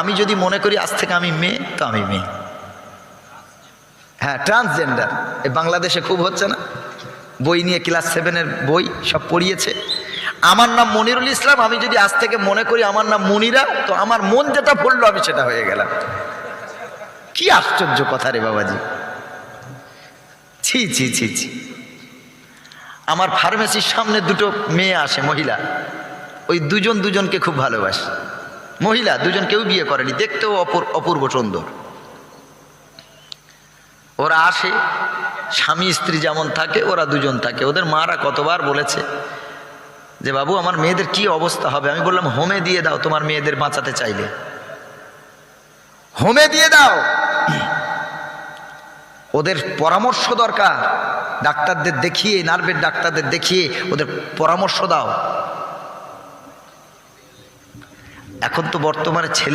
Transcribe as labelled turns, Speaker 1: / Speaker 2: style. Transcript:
Speaker 1: আমি যদি মনে করি আজ থেকে আমি মেয়ে, তো আমি মেয়ে। হ্যাঁ ট্রান্সজেন্ডার এই বাংলাদেশে খুব হচ্ছে না? বই নিয়ে ক্লাস সেভেনের বই সব পড়িয়েছে। আমার নাম মনিরুল ইসলাম, আমি যদি আজ থেকে মনে করি আমার নাম মনিরা, তো আমার মন যেটা পড়ল আমি সেটা হয়ে গেলাম। কি আশ্চর্য কথা রে বাবাজি। ছি ছি ছি ছি। আমার ফার্মেসির সামনে দুটো মেয়ে আসে, মহিলা। ওই দুজন দুজনকে খুব ভালোবাসে। মহিলা, দুজন কেউ বিয়ে করেনি। দেখতেও অপূর অপূর্ব সুন্দর। ওরা আসে, স্বামী, স্ত্রী যেমন থাকে, ওরা দুজন থাকে। ওদের মারা কতবার বলেছে যে, বাবু, আমার মেয়েদের কি অবস্থা হবে? আমি বললাম, হোমে দিয়ে দাও, তোমার মেয়েদের বাঁচাতে চাইলে। হোমে দিয়ে দাও। ওদের পরামর্শ দরকার। ডাক্তারদের দেখিয়ে, নার্ভের ডাক্তারদের দেখিয়ে ওদের পরামর্শ দাও। এখন তো বর্তমানে ছেলে